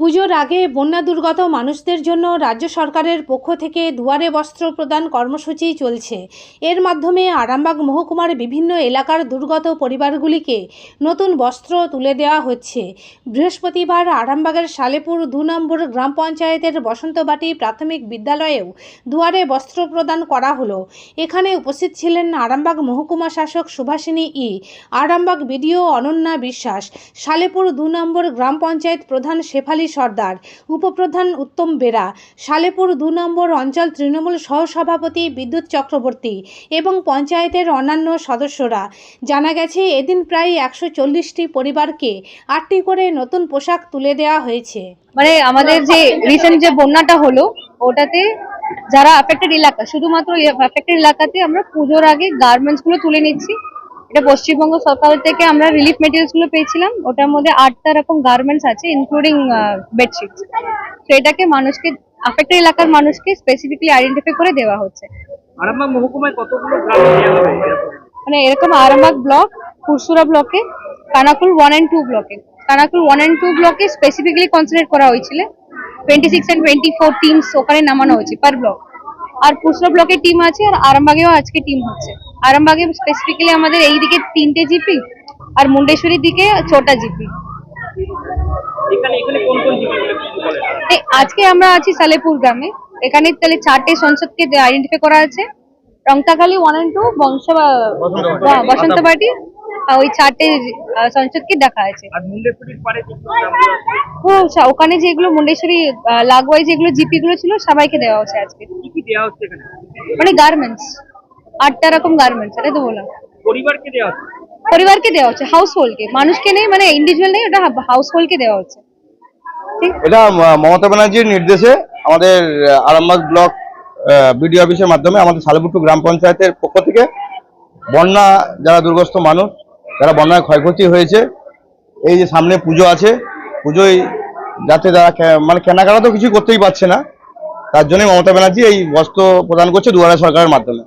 পুজোর আগে বন্যা দুর্গত মানুষদের জন্য রাজ্য সরকারের পক্ষ থেকে দুয়ারে বস্ত্র প্রদান কর্মসূচি চলছে। এর মাধ্যমে আরামবাগ মহকুমার বিভিন্ন এলাকার দুর্গত পরিবারগুলিকে নতুন বস্ত্র তুলে দেওয়া হচ্ছে। বৃহস্পতিবার আরামবাগের সালেপুর দু নম্বর গ্রাম পঞ্চায়েতের বসন্তবাটি প্রাথমিক বিদ্যালয়েও দুয়ারে বস্ত্র প্রদান করা হলো। এখানে উপস্থিত ছিলেন আরামবাগ মহকুমা শাসক সুভাষিনী ই, আরামবাগ বিডিও অনন্যা বিশ্বাস সালেপুর দু নম্বর গ্রাম পঞ্চায়েত প্রধান শেফালি সর্দার। উপপ্রধান উত্তম বেরা সালেপুর দু নম্বর অঞ্চল তৃণমূল সহসভাপতি বিদ্যুৎ চক্রবর্তী এবং পঞ্চায়েতের অন্যান্য সদস্যরা। জানা গেছে, এদিন প্রায় একশো চল্লিশটি পরিবারকে আটটি করে নতুন পোশাক তুলে দেওয়া হয়েছে। মানে আমাদের যে রিসেন্ট যে বন্যাটা হলো, ওটাতে যারা এলাকা, শুধুমাত্র এলাকাতে আমরা পুজোর আগে গার্মেন্টসগুলো তুলে নিচ্ছি। এটা পশ্চিমবঙ্গ সরকার থেকে আমরা রিলিফ মেটেরিয়ালসগুলো পেয়েছিলাম। ওটার মধ্যে আটটা রকম গার্মেন্টস আছে ইনক্লুডিং বেডশিটস তো এটাকে মানুষকে অ্যাফেক্টেড এলাকার মানুষকে স্পেসিফিকলি আইডেন্টিফাই করে দেওয়া হচ্ছে। আরামবাগ মহকুমায় কতগুলো গ্রাম দেওয়া হবে এরকম? মানে এরকম আরামবাগ ব্লক পুরসুরা ব্লকে কানাকুল ওয়ান অ্যান্ড টু ব্লকে কানাকুল ওয়ান অ্যান্ড টু ব্লকে স্পেসিফিক্যালি কনসিডার করা হয়েছিল। Twenty six and twenty four teams ওখানে নামানো হয়েছে পার ব্লক আর পুরসুরা ব্লকে টিম আছে আর আরামবাগেও আজকে টিম হচ্ছে। আরামবাগে স্পেসিফিক্যালি আমাদের এই দিকে তিনটে জিপি আর মুন্ডেশ্বরীর দিকে ছোটা জিপি। আজকে আমরা আছি সালেপুর গ্রামে। এখানে তাহলে চারটে সংসদকে আইডেন্টিফাই করা আছে। রংতাখালী ওয়ান অ্যান্ড টু বংশ বসন্তবাটি আর ওই চারটে সংসদকে দেখা আছে। ওখানে যেগুলো মুন্ডেশ্বরী লাগোয়াই যেগুলো জিপি গুলো ছিল সবাইকে দেওয়া হচ্ছে আজকে। মানে গার্মেন্টস আটটা রকম গার্মেন্টস এটাই তো বললাম। পরিবারকে দেওয়া হচ্ছে? পরিবারকে দেওয়া হচ্ছে হাউস হোল্ডকে মানুষকে নেই মানে ইন্ডিভিজুয়াল নেই ওটা হাউস হোল্ডকে দেওয়া হচ্ছে। ঠিক? এটা মমতা ব্যানার্জির নির্দেশে আমাদের আরামবাগ ব্লক বিডিও অফিসের মাধ্যমে আমাদের সালেপুট্টু গ্রাম পঞ্চায়েতের পক্ষ থেকে বন্যা যারা দুর্গস্ত মানুষ যারা বন্যায় ক্ষয়ক্ষতি হয়েছে এই যে সামনে পুজো আছে পুজোয় যাতে তারা মানে কেনাকাটা তো কিছু করতেই পারছে না তার জন্যই মমতা ব্যানার্জি এই বস্ত্র প্রদান করছে দুয়ারে সরকারের মাধ্যমে।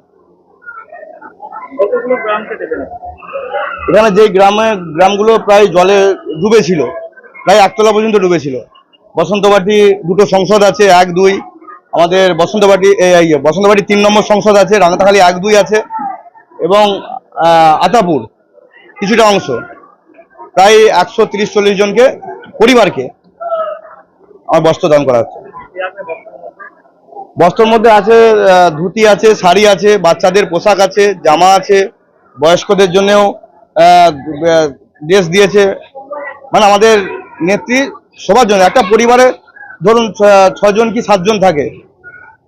কতগুলো গ্রামকে দেবেন এখানে যে গ্রামে গ্রামগুলো প্রায় জলে ডুবেছিল প্রায় একতলা পর্যন্ত ডুবেছিল। বসন্তবাটি দুটো সংসদ আছে এক দুই। আমাদের বসন্তবাটি এই এই বসন্তবাটি তিন নম্বর সংসদ আছে রাঙাতাখালী এক দুই আছে এবং আতাপুর কিছুটা অংশ। প্রায় একশো তিরিশ চল্লিশ জনকে পরিবারকে আমার বস্ত্র দান করা হচ্ছে। বস্ত্রের মধ্যে আছে ধুতি আছে শাড়ি আছে বাচ্চাদের পোশাক আছে জামা আছে বয়স্কদের জন্যেও ড্রেস দিয়েছে। মানে আমাদের নেত্রী সবার জন্য একটা পরিবারে ধরুন ছজন কি সাতজন থাকে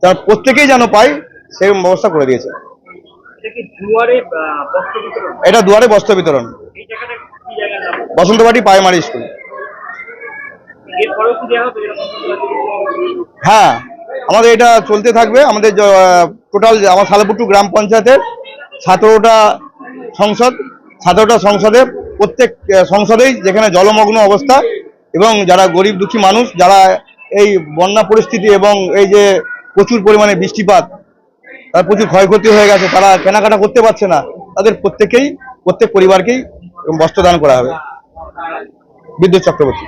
তার প্রত্যেকেই যেন পায় সেই ব্যবস্থা করে দিয়েছে। এটা দুয়ারে বস্ত্র বিতরণ? Basantabati primary school. হ্যাঁ আমাদের এটা চলতে থাকবে। আমাদের টোটাল আমার সালেপুট্টু গ্রাম পঞ্চায়েতের সতেরোটা সংসদ, সতেরোটা সংসদে প্রত্যেক সংসদেই যেখানে জলমগ্ন অবস্থা এবং যারা গরিব দুঃখী মানুষ, যারা এই বন্যা পরিস্থিতি এবং এই যে প্রচুর পরিমাণে বৃষ্টিপাত, তার প্রচুর ক্ষয়ক্ষতি হয়ে গেছে, তারা কেনাকাটা করতে পারছে না, তাদের প্রত্যেকেই, প্রত্যেক পরিবারকেই বস্ত্র দান করা হবে। বিদ্যুৎ চক্রবর্তী।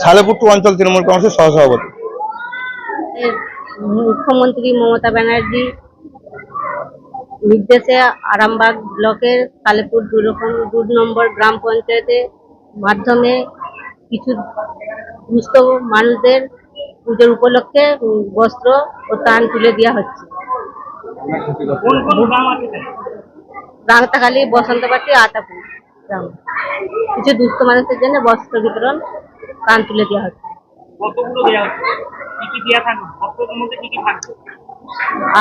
সালেপুট্টু অঞ্চল তৃণমূল কংগ্রেসের সহসভাপতি মুখ্যমন্ত্রী মমতা ব্যানার্জি নির্দেশে আরামবাগ ব্লকের কালেপুর দু নম্বর গ্রাম পঞ্চায়েতের মাধ্যমে কিছু দুস্থ মানুষদের পুজোর উপলক্ষে বস্ত্র ও ত্রাণ তুলে দেওয়া হচ্ছে? রাংতাখালী বসন্তবাটি আতাপুর গ্রাম কিছু দুস্থ মানুষের জন্য বস্ত্র বিতরণ ত্রাণ তুলে দেওয়া হচ্ছে।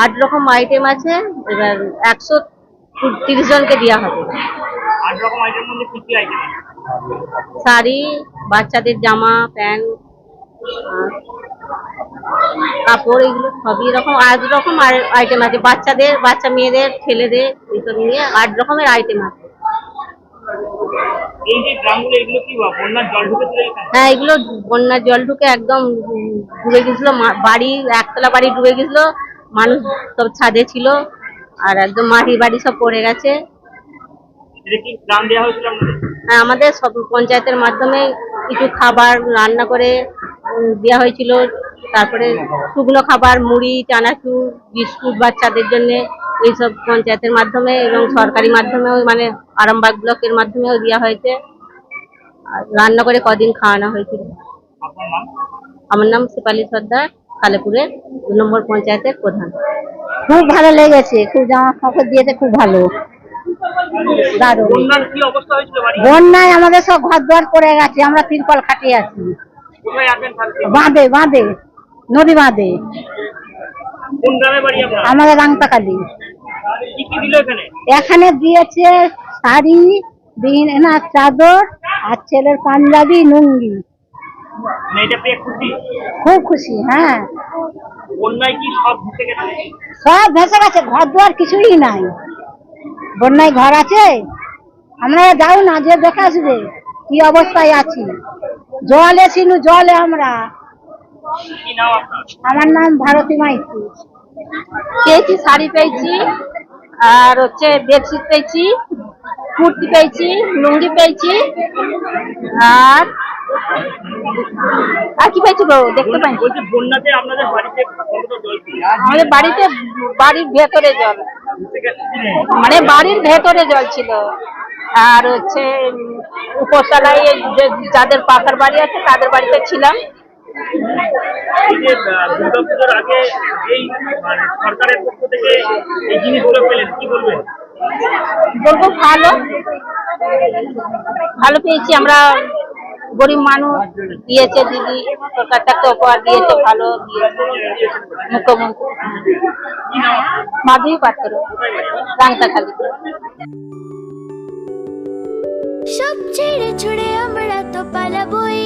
আট রকম আইটেম আছে এবার একশো তিরিশ জনকে দেওয়া হবে। রকম শাড়ি বাচ্চাদের জামা প্যান্ট কাপড় এগুলো সবই এরকম আট রকম আইটেম আছে। বাচ্চাদের বাচ্চা মেয়েদের ছেলেদের এইসব নিয়ে আট রকমের আইটেম আছে। এই যে গ্রামগুলো এগুলো কি বন্যার জল ঢুকেছিল হ্যাঁ এগুলো বন্যার জল ঢুকে একদম ডুবে গেছিল বাড়ি একতলা বাড়ি ডুবে গেছিল মানুষ সব ছাদে ছিল আর একদম মাটির বাড়ি সব পড়ে গেছে। হ্যাঁ, আমাদের সব পঞ্চায়েতের মাধ্যমে কিছু খাবার রান্না করে দেওয়া হয়েছিল। তারপরে শুকনো খাবার মুড়ি চানাচুর বিস্কুট বাচ্চাদের জন্য। এইসব পঞ্চায়েতের মাধ্যমে এবং সরকারি মাধ্যমেও মানে আরামবাগ ব্লকের মাধ্যমেও দেওয়া হয়েছে। আর রান্না করে কদিন খাওয়ানো হয়েছিল। আমার নাম শিপালি সর্দার কালেপুরের দু নম্বর পঞ্চায়েতের প্রধান। খুব ভালো লেগেছে খুব জামা কাপড় দিয়েছে খুব ভালো। দারুণ। বন্যার কি অবস্থা হয়েছিল বাড়ি বন্যায় আমাদের সব ঘর দুয়ার পড়ে গেছে আমরা তিরপল খাটিয়ে আছি। বাঁধে বাঁধে নদী বাঁধে। আমাদের রাংতাকালি এখানে? এখানে দিয়েছে শাড়ি বিনা চাদর আর ছেলের পাঞ্জাবি লুঙ্গি। মানে এটা পেয়ে খুশি? খুব খুশি হ্যাঁ। সব ভেসে গেছে? সব ভেসে গেছে ঘর দুয়ার কিছুই নাই। বন্যায় ঘর আছে? আমরা যাও না যে দেখে আসবে কি অবস্থায় আছি। জলে ছিল জলে আমরা। আমার নাম ভারতী মাইতি। পেয়েছি শাড়ি পেয়েছি? আর হচ্ছে বেডশিট পেয়েছি কুর্তি পেয়েছি লুঙ্গি পেয়েছি আর আর কি পেয়েছি গো দেখতে পাই বলছি বন্যাতে আপনাদের বাড়িতে আমাদের বাড়িতে বাড়ির ভেতরে জল। মানে বাড়ির ভেতরে জল ছিল। আর হচ্ছে উম, উপরতলায় যে যাদের পাকার বাড়ি আছে তাদের বাড়িতে ছিলাম। এই যে দুর্গাপুজোর আগে এই মানে সরকারের পক্ষ থেকে এই জিনিসগুলো পেলেন কি বলবেন? বলব ভালো। ভালো পেয়েছি আমরা গরিব মানুষ দিয়েছে দিদি সরকারটা একটা উপহার দিয়েছে ভালো দিয়েছে মুখ্যমন্ত্রী। মাধবী পাত্র রাংতাখালি সব ছেড়ে ছুড়ে আমরা তো পালাবই।